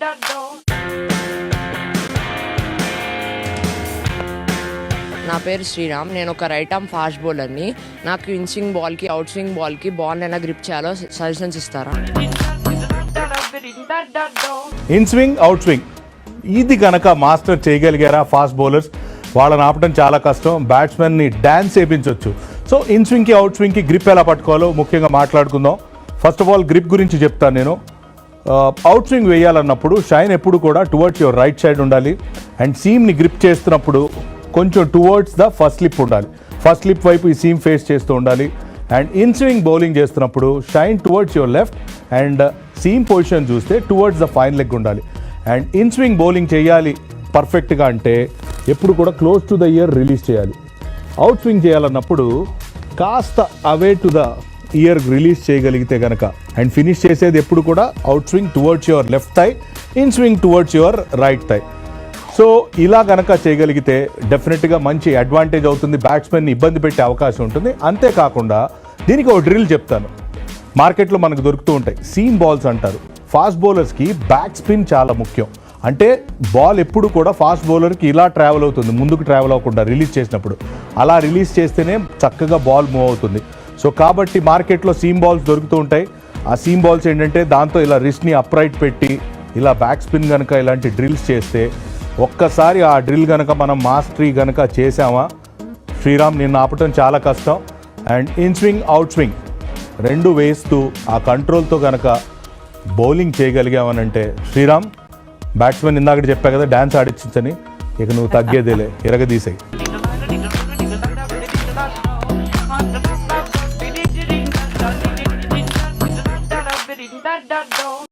నా పేరు శ్రీరామ్ నేను ఒక రైట్ ఆర్మ్ ఫాస్ట్ బౌలర్ని నాకు ఇన్ స్వింగ్ బాల్కి అవుట్ స్వింగ్ బాల్కి బాల్ ఎలా గ్రిప్ చేయాలో సజెషన్స్ ఇస్తారా ఇన్ స్వింగ్ అవుట్ స్వింగ్ ఇది కనుక మాస్టర్ చేయగలిగారా ఫాస్ట్ బౌలర్స్ వాళ్ళని ఆపడం చాలా కష్టం. బ్యాట్స్మెన్ని డ్యాన్స్ చేయించవచ్చు సో ఇన్ స్వింగ్కి అవుట్ స్వింగ్కి గ్రిప్ ఎలా పట్టుకోవాలో ముఖ్యంగా మాట్లాడుకుందాం. ఫస్ట్ ఆఫ్ ఆల్ గ్రిప్ గురించి చెప్తాను నేను. అవుట్ స్వింగ్ వేయాలన్నప్పుడు షైన్ ఎప్పుడు కూడా టువర్డ్స్ యువర్ రైట్ సైడ్ ఉండాలి. అండ్ సీమ్ని గ్రిప్ చేస్తున్నప్పుడు కొంచెం టువర్డ్స్ ద ఫస్ట్ స్లిప్ ఉండాలి. ఫస్ట్ స్లిప్ వైపు ఈ సీమ్ ఫేస్ చేస్తూ ఉండాలి. అండ్ ఇన్ స్వింగ్ బౌలింగ్ చేస్తున్నప్పుడు shine towards your left and seam position చూస్తే టువర్డ్స్ ద ఫైన్ లెగ్ ఉండాలి. అండ్ ఇన్ స్వింగ్ బౌలింగ్ చేయాలి పర్ఫెక్ట్గా అంటే ఎప్పుడు కూడా close to the ear release చేయాలి. అవుట్ స్వింగ్ చేయాలన్నప్పుడు కాస్త away to the ear release చేయగలిగితే కనుక అండ్ ఫినిష్ చేసేది ఎప్పుడు కూడా out swing towards your left thigh in swing towards your right thigh. So ఇలా కనుక చేయగలిగితే డెఫినెట్గా మంచి అడ్వాంటేజ్ అవుతుంది బ్యాట్స్మెన్ని ఇబ్బంది పెట్టే అవకాశం ఉంటుంది. అంతేకాకుండా దీనికి ఒక డ్రిల్ చెప్తాను. మార్కెట్లో మనకు దొరుకుతూ ఉంటాయి. సీమ్ బాల్స్ అంటారు. ఫాస్ట్ బౌలర్స్కి బ్యాక్ స్పిన్ చాలా ముఖ్యం. అంటే బాల్ ఎప్పుడు కూడా ఫాస్ట్ బౌలర్కి ఇలా ట్రావెల్ అవుతుంది ముందుకు ట్రావెల్ అవ్వకుండా రిలీజ్ చేసినప్పుడు. అలా రిలీజ్ చేస్తేనే చక్కగా బాల్ మూవ్ అవుతుంది. సో కాబట్టి మార్కెట్లో సీమ్ బాల్స్ దొరుకుతూ ఉంటాయి. ఆ సీమ్ బాల్స్ ఏంటంటే దాంతో ఇలా రిస్ట్ని అప్రైట్ పెట్టి ఇలా బ్యాక్ స్పిన్ కనుక ఇలాంటి డ్రిల్స్ చేస్తే ఒక్కసారి ఆ డ్రిల్ కనుక మనం మాస్టరీ కనుక చేసామా శ్రీరామ్ నిన్ను ఆపటం చాలా కష్టం. And in swing out swing రెండు వేస్తూ ఆ కంట్రోల్తో కనుక బౌలింగ్ చేయగలిగామనంటే శ్రీరామ్ బ్యాట్స్మెన్ ఇందాక చెప్పా కదా డ్యాన్స్ ఆడించని ఇక నువ్వు తగ్గేదేలే ఇరగదీసాయి. I don't